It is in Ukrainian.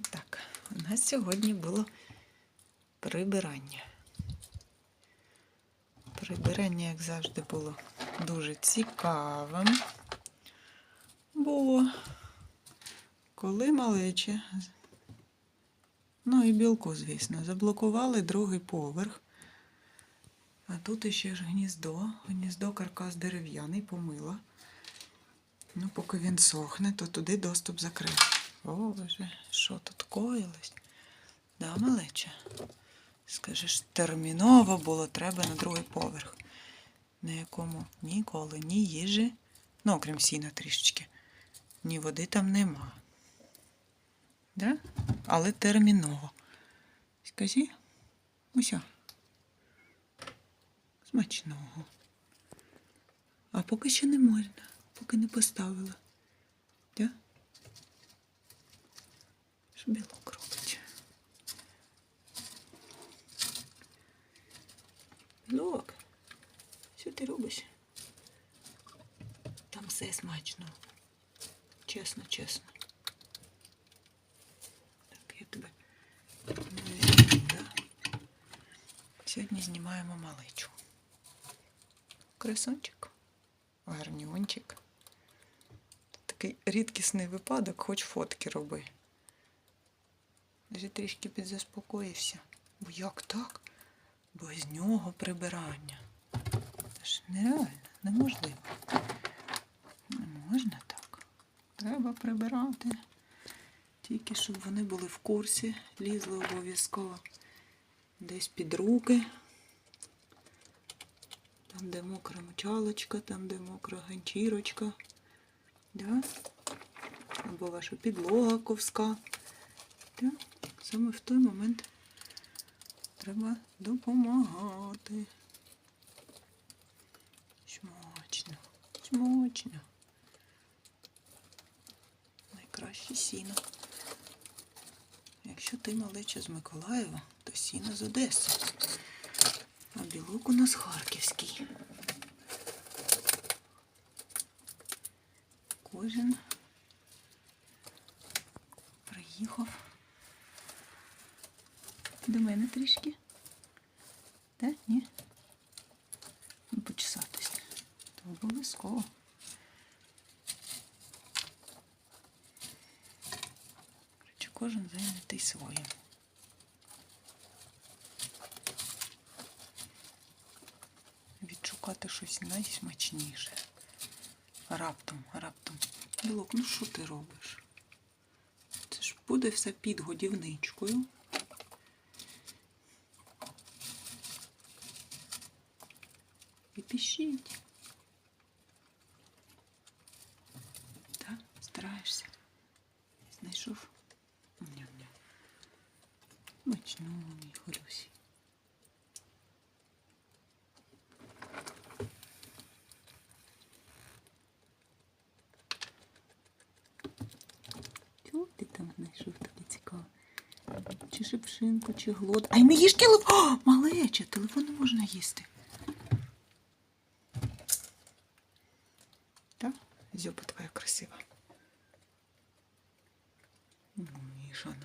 Так, у нас сьогодні було прибирання. Прибирання, як завжди, було дуже цікавим. Бо коли малечі, ну і білку, звісно, заблокували другий поверх. А тут іще ж гніздо. Гніздо каркас дерев'яний, помила. Ну, поки він сохне, то туди доступ закрив. Боже, що тут коїлось? Да, малеча? Скажеш, терміново було треба на другий поверх, на якому ніколи ні їжі, ну, окрім сіна трішечки, ні води там нема. Да? Але терміново. Скажи, уся. Смачного. А поки ще не можна, поки не поставила. Да? Що білок робить? Білок, що ти робиш? Там все смачно. Чесно, чесно. Так, я тебе. да. Сьогодні знімаємо малечу. Красончик, гарнюнчик. Такий рідкісний випадок, хоч фотки роби. Вже трішки підзаспокоївся. Бо як так? Без нього прибирання. Це ж нереально, неможливо. Не можна так. Треба прибирати. Тільки щоб вони були в курсі, лізли обов'язково десь під руки. Там, де мокра мочалочка, там, де мокра ганчірочка. Да? Або ваша підлога ковська. Да? Саме в той момент треба допомагати. Смачно, смачно. Найкраще сіно. Якщо ти малеча з Миколаєва, то сіно з Одеси. А білок у нас харківський. Кожен до мене трішки. Так, ні? Ну, почесатись. То обов'язково. Коротше, кожен зайнятий своїм. Відшукати щось найсмачніше. Раптом, раптом. Білок, ну що ти робиш? Це ж буде все під годівничкою. І пишіть. Так, стараєшся. Знайшов? Ням-ням. Смачно, мій Холюсі. Чого ти там знайшов таке цікаве? Чи шипшинку, чи глод. Ай, не їж телефон! О, малече, телефон не можна їсти. Так? Зюба твоя красива. Ну, Мішана.